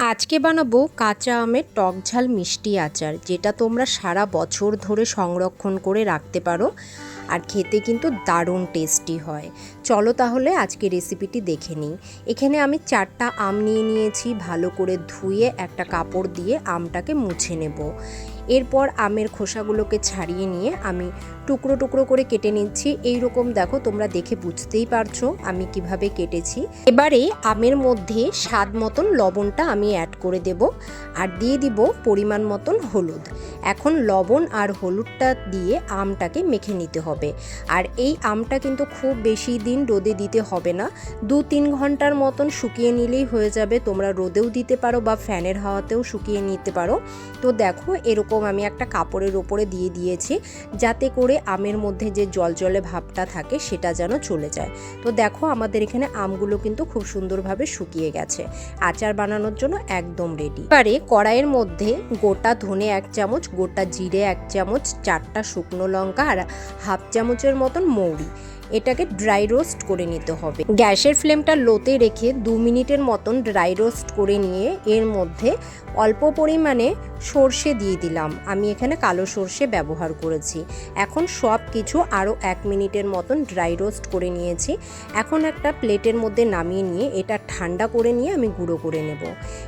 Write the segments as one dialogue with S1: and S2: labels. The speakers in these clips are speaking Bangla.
S1: আজকে বানাবো কাঁচা আমের টক ঝাল মিষ্টি আচার, যেটা তোমরা সারা বছর ধরে সংরক্ষণ করে রাখতে পারো আর খেতে কিন্তু দারুণ টেস্টি হয়। চলো তাহলে আজকে রেসিপিটি দেখে নিই। এখানে আমি চারটা আম নিয়ে নিয়েছি, ভালো করে ধুয়ে একটা কাপড় দিয়ে আমটাকে মুছে নেব। এরপর আমের খোসাগুলোকে ছাড়িয়ে নিয়ে আমি টুকরো টুকরো করে কেটে নিচ্ছি। এই রকম দেখো, তোমরা দেখে বুঝতেই পারছ আমি কীভাবে কেটেছি। এবারে আমের মধ্যে স্বাদ মতন লবণটা আমি অ্যাড করে দেব আর দিয়ে দিব পরিমাণ মতন হলুদ। এখন লবণ আর হলুদটা দিয়ে আমটাকে মেখে নিতে হবে। আর এই আমটা কিন্তু খুব বেশি দিন রোদে দিতে হবে না। দু তিন ঘণ্টার মতন শুকিয়ে নিলেই হয়ে যাবে। তোমরা রোদেও দিতে পারো বা ফ্যানের হাওয়াতেও শুকিয়ে নিতে পারো। তো দেখো, এরকম আমি একটা কাপড়ের ওপরে দিয়ে দিয়েছি যাতে করে আমের মধ্যে যে জলজলে ভাবটা থাকে সেটা যেন চলে যায়। তো দেখো, আমাদের এখানে আমগুলো কিন্তু খুব সুন্দরভাবে শুকিয়ে গেছে। আচার বানানোর জন্য একদম রেডি এবারে কড়াইয়ের মধ্যে গোটা ধনে এক চামচ, গোটা জিরে এক চামচ, চারটা শুকনো লঙ্কা আর হাফ চামচের মতন মৌরি। এটাকে ড্রাই রোস্ট করে নিতে হবে। গ্যাসের ফ্লেমটা লোতে রেখে দু মিনিটের মতন ড্রাই রোস্ট করে নিয়ে এর মধ্যে অল্প পরিমাণে সর্ষে দিয়ে দিলাম। আমি এখানে কালো সর্ষে ব্যবহার করেছি। এখন সব কিছু আরও এক মিনিটের মতন ড্রাই রোস্ট করে নিয়েছি। এখন একটা প্লেটের মধ্যে নামিয়ে নিয়ে এটা ঠান্ডা করে নিয়ে আমি গুঁড়ো করে নেব।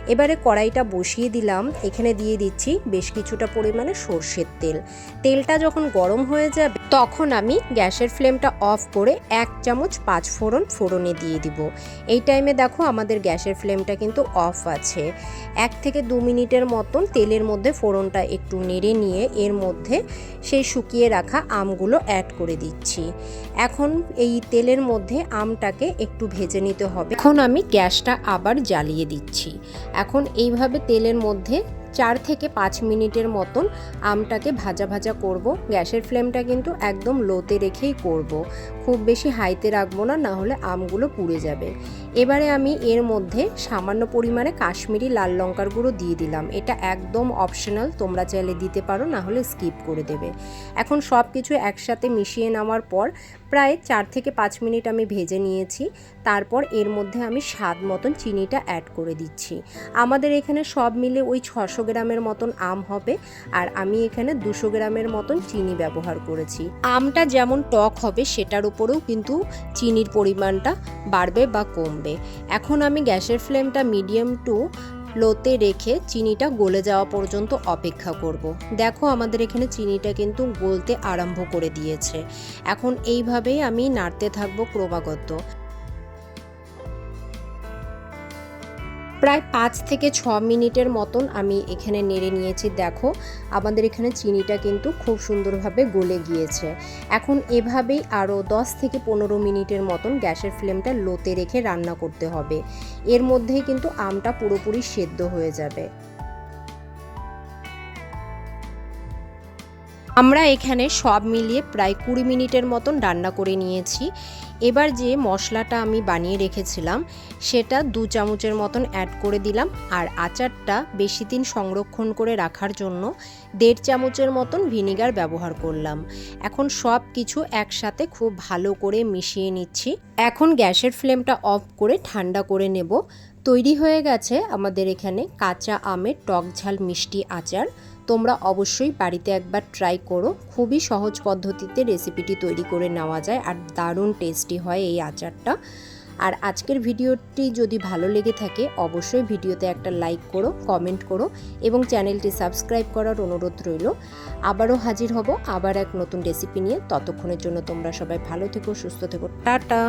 S1: এবারে কড়াইটা বসিয়ে দিলাম। এখানে দিয়ে দিচ্ছি বেশ কিছুটা পরিমাণে সর্ষের তেল। তেলটা যখন গরম হয়ে যাবে তখন আমি গ্যাসের ফ্লেমটা অফ করে এক চামচ পাঁচ ফোড়ন ফোড়নে দিয়ে দিব। এই টাইমে দেখো আমাদের গ্যাসের ফ্লেমটা কিন্তু অফ আছে। এক থেকে দু মিনিটের মতন তেলের মধ্যে ফোড়নটা একটু নেড়ে নিয়ে এর মধ্যে সেই শুকিয়ে রাখা আমগুলো অ্যাড করে দিচ্ছি। এখন এই তেলের মধ্যে আমটাকে একটু ভেজে নিতে হবে। এখন আমি গ্যাসটা আবার জ্বালিয়ে দিচ্ছি। এখন এইভাবে তেলের মধ্যে চার থেকে পাঁচ মিনিটের মতন আমটাকে ভাজা ভাজা করব। গ্যাসের ফ্লেমটা কিন্তু একদম লোতে রেখেই করব। খুব বেশি হাইতে রাখব না না হলে আমগুলো পুড়ে যাবে। এবারে আমি এর মধ্যে সামান্য পরিমাণে কাশ্মীরি লাল লঙ্কার গুঁড়ো দিয়ে দিলাম। এটা একদম অপশনাল, তোমরা চাইলে দিতে পারো, না হলে স্কিপ করে দেবে। এখন সব কিছু একসাথে মিশিয়ে নেওয়ার পর প্রায় চার থেকে পাঁচ মিনিট আমি ভেজে নিয়েছি। তারপর এর মধ্যে আমি স্বাদ মতন চিনিটা অ্যাড করে দিচ্ছি। আমাদের এখানে সব মিলে ওই ছশো গ্রামের মতন আম হবে আর আমি এখানে দুশো গ্রামের মতন চিনি ব্যবহার করেছি। আমটা যেমন টক হবে সেটার উপরেও কিন্তু চিনির পরিমাণটা বাড়বে বা কমবে। এখন আমি গ্যাসের ফ্লেমটা মিডিয়াম টু লোতে রেখে চিনিটা গলে যাওয়া পর্যন্ত অপেক্ষা করব। দেখো আমাদের এখানে চিনিটা কিন্তু গলতে আরম্ভ করে দিয়েছে। এখন এইভাবেই আমি নাড়তে থাকব ক্রমাগত। প্রায় পাঁচ থেকে ছ মিনিটের মতন আমি এখানে নেড়ে নিয়েছি। দেখো, আমাদের এখানে চিনিটা কিন্তু খুব সুন্দরভাবে গলে গিয়েছে। এখন এভাবেই আরও দশ থেকে পনেরো মিনিটের মতন গ্যাসের ফ্লেমটা লোতে রেখে রান্না করতে হবে। এর মধ্যেই কিন্তু আমটা পুরোপুরি সেদ্ধ হয়ে যাবে। আমরা এখানে সব মিলিয়ে প্রায় কুড়ি মিনিটের মতন রান্না করে নিয়েছি। এবার যে মশলাটা আমি বানিয়ে রেখেছিলাম, সেটা দু চামচের মতন অ্যাড করে দিলাম আর আচারটা বেশি দিন সংরক্ষণ করে রাখার জন্য দেড় চামচের মতন ভিনিগার ব্যবহার করলাম। এখন সব কিছু একসাথে খুব ভালো করে মিশিয়ে নিচ্ছি। এখন গ্যাসের ফ্লেমটা অফ করে ঠান্ডা করে নেব। তৈরি হয়ে গেছে আমাদের এখানে কাঁচা আমের টক ঝাল মিষ্টি আচার। তোমরা অবশ্যই বাড়িতে একবার ট্রাই করো। খুবই সহজ পদ্ধতিতে রেসিপিটি তৈরি করে নেওয়া যায় আর দারুণ টেস্টি হয় এই আচারটা। আর আজকের ভিডিওটি যদি ভালো লেগে থাকে, অবশ্যই ভিডিওতে একটা লাইক করো কমেন্ট করো এবং চ্যানেলটি সাবস্ক্রাইব করার অনুরোধ রইল। আবারও হাজির হব আবার এক নতুন রেসিপি নিয়ে। ততক্ষণের জন্য তোমরা সবাই ভালো থেকো, সুস্থ থেকো। টাটা!